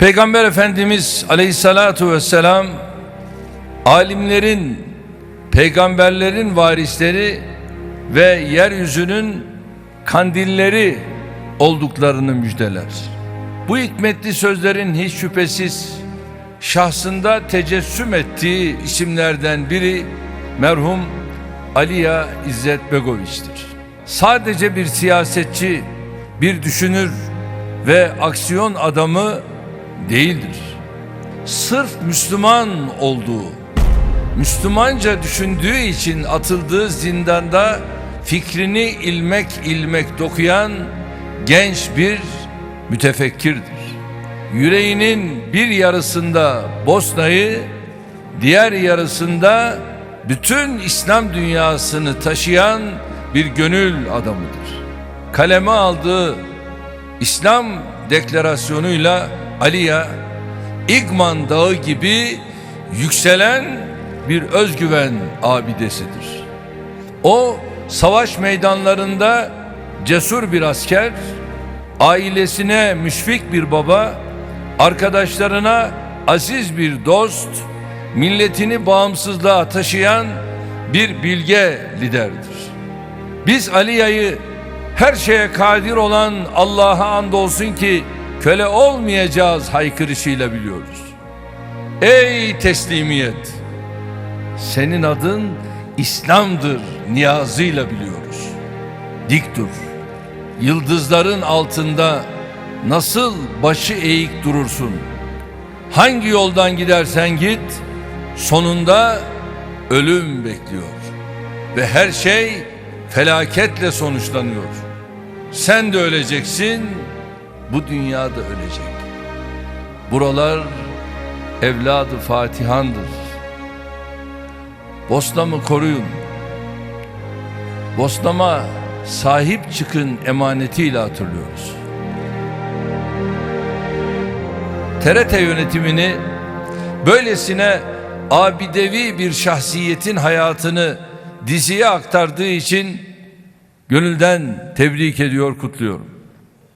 Peygamber Efendimiz aleyhissalatu vesselam alimlerin, peygamberlerin varisleri ve yeryüzünün kandilleri olduklarını müjdeler. Bu hikmetli sözlerin hiç şüphesiz şahsında tecessüm ettiği isimlerden biri merhum Aliya İzzet Begoviç'tir. Sadece bir siyasetçi, bir düşünür ve aksiyon adamı değildir. Sırf Müslüman olduğu, Müslümanca düşündüğü için atıldığı zindanda fikrini ilmek ilmek dokuyan genç bir mütefekkirdir. Yüreğinin bir yarısında Bosna'yı, diğer yarısında bütün İslam dünyasını taşıyan bir gönül adamıdır. Kaleme aldığı İslam deklarasyonuyla Aliya İgman Dağı gibi yükselen bir özgüven abidesidir. O savaş meydanlarında cesur bir asker, ailesine müşfik bir baba, arkadaşlarına aziz bir dost, milletini bağımsızlığa taşıyan bir bilge liderdir. Biz Aliya'yı her şeye kadir olan Allah'a andolsun ki köle olmayacağız haykırışıyla biliyoruz. Ey teslimiyet! Senin adın İslam'dır niyazıyla biliyoruz. Dik dur. Yıldızların altında nasıl başı eğik durursun? Hangi yoldan gidersen git, sonunda ölüm bekliyor. Ve her şey felaketle sonuçlanıyor. Sen de öleceksin, bu dünyada ölecek. Buralar evladı Fatihan'dır. Bosnamı koruyun. Bosnama sahip çıkın emanetiyle hatırlıyoruz. TRT yönetimini böylesine abidevi bir şahsiyetin hayatını diziye aktardığı için gönülden tebrik ediyor, kutluyorum.